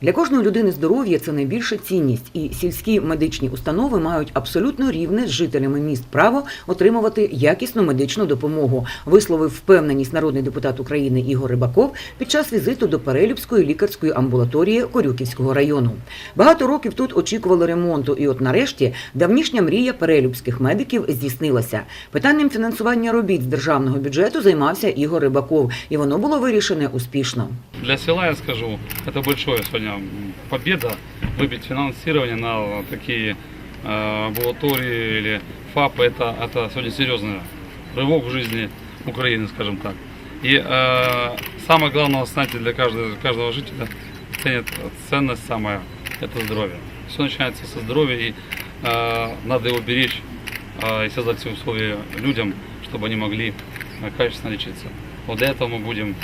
Для кожної людини здоров'я це найбільша цінність, і сільські медичні установи мають абсолютно рівне з жителями міст право отримувати якісну медичну допомогу. Висловив впевненість народний депутат України Ігор Рибаков під час візиту до Перелюбської лікарської амбулаторії Корюківського району. Багато років тут очікували ремонту, і от нарешті давнішня мрія перелюбських медиків здійснилася. Питанням фінансування робіт з державного бюджету займався Ігор Рибаков, і воно було вирішене успішно. Для села, я скажу, это большое сегодня победа выбить финансирование на такие э, амбулатории или ФАПы. Это, это сегодня серьезный рывок в жизни Украины, скажем так. И э, самое главное, знаете, для каждого, каждого жителя ценит, ценность самая – это здоровье. Все начинается со здоровья, и э, надо его беречь э, и создать все условия людям, чтобы они могли э, качественно лечиться. Вот для этого мы будем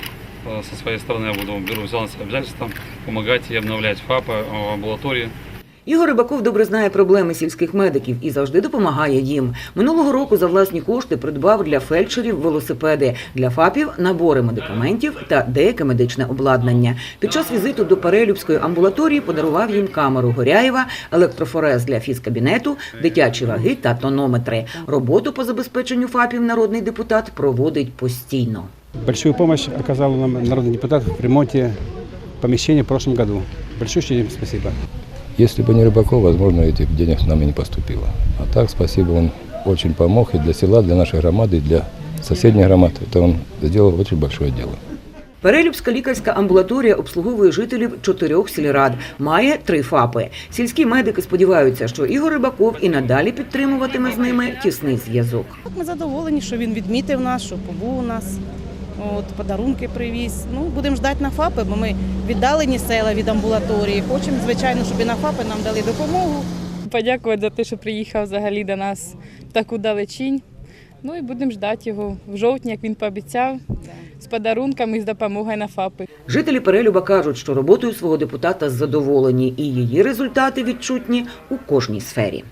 со своей стороны, я буду беру взял на себя обязательство помогать и обновлять ФАПы, э, амбулатории. Ігор Рибаков добре знає проблеми сільських медиків і завжди допомагає їм. Минулого року за власні кошти придбав для фельдшерів велосипеди, для ФАПів набори медикаментів та деяке медичне обладнання. Під час візиту до Перелюбської амбулаторії подарував їм камеру Горяєва, електрофорез для фізкабінету, дитячі ваги та тонометри. Роботу по забезпеченню ФАПів народний депутат проводить постійно. Большую помощь оказал нам народный депутат в ремонте помещения в прошлом году. Большое им спасибо. Если бы не Рыбаков, возможно, этих денег нам и не поступило. А так, спасибо, он очень помог и для села, для нашей громады, и для соседних громад. Это он сделал очень большое дело. Перелюбська лікарська амбулаторія обслуговує жителів чотирьох сільрад, має три ФАПи. Сільські медики сподіваються, що Ігор Рибаков і надалі підтримуватиме з ними тісний зв'язок. Ми задоволені, що він відмітив нас, що побув у нас. От, подарунки привіз. Ну, будемо ждати на ФАПи, бо ми віддалені села від амбулаторії. Хочемо, звичайно, щоб і на ФАПи нам дали допомогу. подякувати за те, що приїхав взагалі до нас в таку далечінь. Ну і будемо ждати його в жовтні, як він пообіцяв, з подарунками і з допомогою на ФАПи. Жителі Перелюба кажуть, що роботою свого депутата задоволені, і її результати відчутні у кожній сфері.